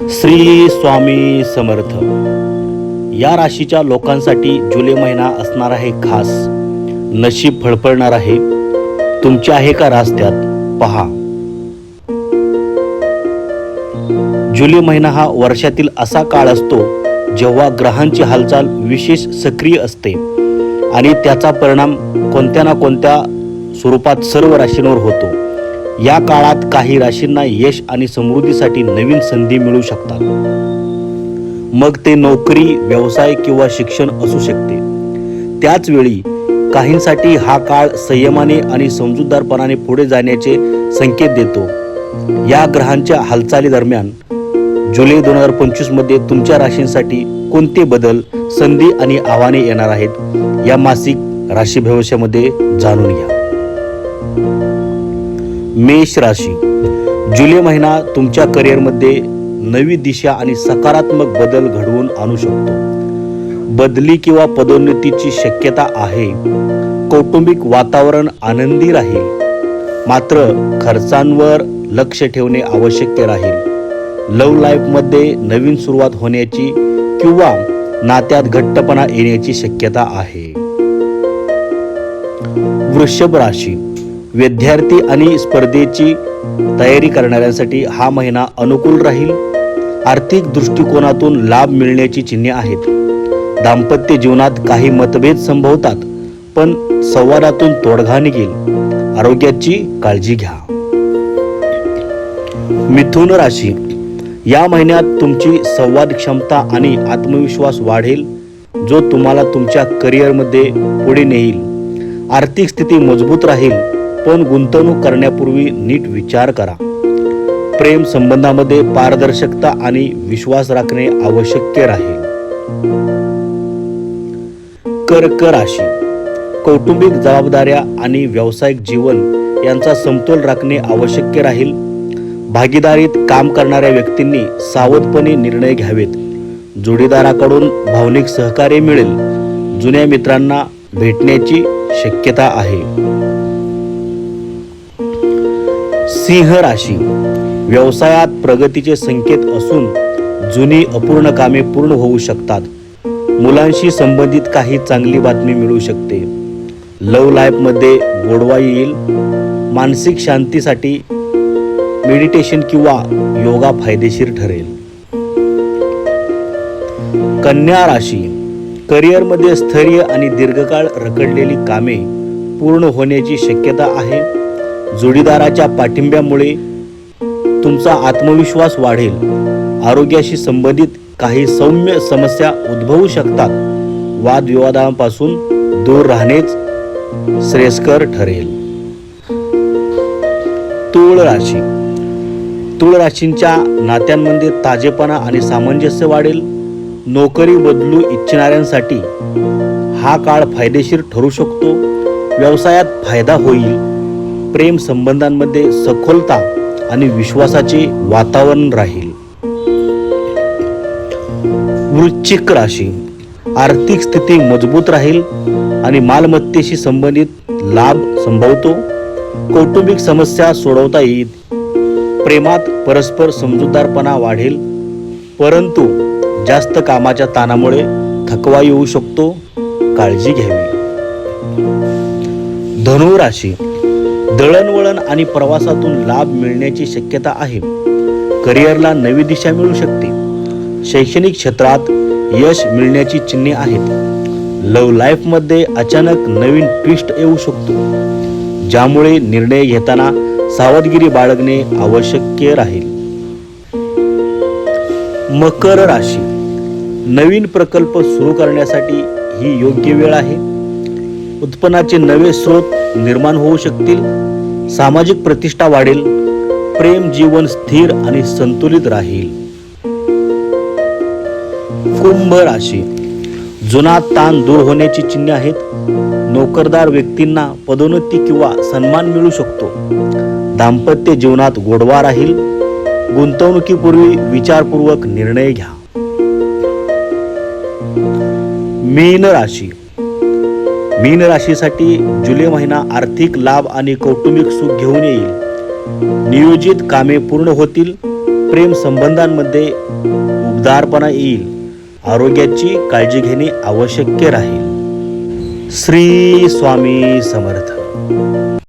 श्री स्वामी समर्थ. या राशीच्या लोकांसाठी जुलै महिना असणार आहे खास. नशीब फळफळणार आहे. तुमचे आहे का रास्त्यात पहा. जुलै महिना हा वर्षातील असा काळ असतो जेव्हा ग्रहांची हालचाल विशेष सक्रिय असते आणि त्याचा परिणाम कोणत्या ना कोणत्या स्वरूपात सर्व राशींवर होतो. या काळात काही राशींना यश आणि समृद्धीसाठी नवीन संधी मिळू शकतात. मग ते नोकरी व्यवसाय किंवा शिक्षण असू शकते. त्याच वेळी काहींसाठी हा काळ संयमाने आणि समजूतदारपणाने पुढे जाण्याचे संकेत देतो. या ग्रहांच्या हालचाली दरम्यान जुलै दोन हजार पंचवीसमध्ये तुमच्या राशींसाठी कोणते बदल संधी आणि आव्हाने येणार आहेत या मासिक राशी भविष्यामध्ये जाणून घ्या. मेष राशी. जुलै महिना तुमच्या करिअरमध्ये नवी दिशा आणि सकारात्मक बदल घडवून आणू शकतो. बदली किंवा पदोन्नतीची शक्यता आहे. कौटुंबिक वातावरण आनंदी राहील. मात्र खर्चांवर लक्ष ठेवणे आवश्यक राहील. लव्ह लाईफमध्ये नवीन सुरुवात होण्याची किंवा नात्यात घट्टपणा येण्याची शक्यता आहे. वृषभ राशी. विद्यार्थी आणि स्पर्धेची तयारी करणाऱ्यांसाठी हा महिना अनुकूल राहील. आर्थिक दृष्टिकोनातून लाभ मिळण्याची चिन्हे आहेत. दाम्पत्य जीवनात काही मतभेद संभवतात पण संवादातून तोडगा निघेल आरोग्याची काळजी घ्या. मिथुन राशी. या महिन्यात तुमची संवाद क्षमता आणि आत्मविश्वास वाढेल जो तुम्हाला तुमच्या करिअरमध्ये पुढे नेईल. आर्थिक स्थिती मजबूत राहील पण गुंतवणूक करण्यापूर्वी नीट विचार करा. प्रेम संबंधामध्ये पारदर्शकता आणि विश्वास राखणे आवश्यक राहील कर्क राशी. कौटुंबिक जबाबदाऱ्या आणि व्यावसायिक जीवन यांचा समतोल राखणे आवश्यक राहील. भागीदारीत काम करणाऱ्या व्यक्तींनी सावधपणे निर्णय घ्यावेत. जोडीदाराकडून भावनिक सहकार्य मिळेल. जुन्या मित्रांना भेटण्याची शक्यता आहे. सिंह राशी. व्यवसायात प्रगतीचे संकेत असून जुनी अपूर्ण कामे पूर्ण होऊ शकतात. मुलांशी संबंधित काही चांगली बातमी मिळू शकते. लव लाईफमध्ये गोडवा येईल. मानसिक शांतीसाठी मेडिटेशन किंवा योगा फायदेशीर ठरेल. कन्या राशी. करिअरमध्ये स्थैर्य आणि दीर्घकाळ रखडलेली कामे पूर्ण होण्याची शक्यता आहे. जोडीदाराच्या पाठिंब्यामुळे तुमचा आत्मविश्वास वाढेल. आरोग्याशी संबंधित काही सौम्य समस्या उद्भवू शकतात. वादविवादांपासून दूर राहणेच श्रेयस्कर ठरेल. तुळ राशी. तुळ राशींच्या नात्यांमध्ये ताजेपणा आणि सामंजस्य वाढेल. नोकरी बदलू इच्छिणाऱ्यांसाठी हा काळ फायदेशीर ठरू शकतो. व्यवसायात फायदा होईल. प्रेम संबंधांमध्ये सखोलता आणि विश्वासाचे वातावरण राहील. वृश्चिक राशी आर्थिक स्थिती मजबूत राहील आणि मालमत्तेशी संबंधित लाभ संभवतो. कौटुंबिक समस्या सोडवता येईल. प्रेमात परस्पर समजूतदारपणा वाढेल. परंतु जास्त कामाच्या ताणामुळे थकवा येऊ शकतो. काळजी घ्यावी. धनु राशी दळणवळण आणि प्रवासातून लाभ मिळण्याची शक्यता आहे. करिअरला नवी दिशा मिळू शकते. शैक्षणिक क्षेत्रात यश मिळण्याची चिन्हे आहेत. लव लाईफमध्ये अचानक नवीन ट्विस्ट येऊ शकतो. ज्यामुळे निर्णय घेताना सावधगिरी बाळगणे आवश्यक राहील. मकर राशी. नवीन प्रकल्प सुरू करण्यासाठी ही योग्य वेळ आहे. उत्पन्नाचे नवे स्रोत निर्माण होऊ शकतील सामाजिक प्रतिष्ठा वाढेल प्रेम जीवन स्थिर आणि संतुलित राहील. कुंभ राशी. जुना ताण दूर होण्याची चिन्हे आहेत. नोकरदार व्यक्तींना पदोन्नती किंवा सन्मान मिळू शकतो. दाम्पत्य जीवनात गोडवा राहील. गुंतवणुकीपूर्वी विचारपूर्वक निर्णय घ्या. मीन राशी. मीन राशीसाठी जुलै महिना आर्थिक लाभ आणि कौटुंबिक सुख घेऊन येईल. नियोजित कामे पूर्ण होतील. प्रेम संबंधांमध्ये उबदारपणा येईल. आरोग्याची काळजी घेणे आवश्यक राहील. श्री स्वामी समर्थ.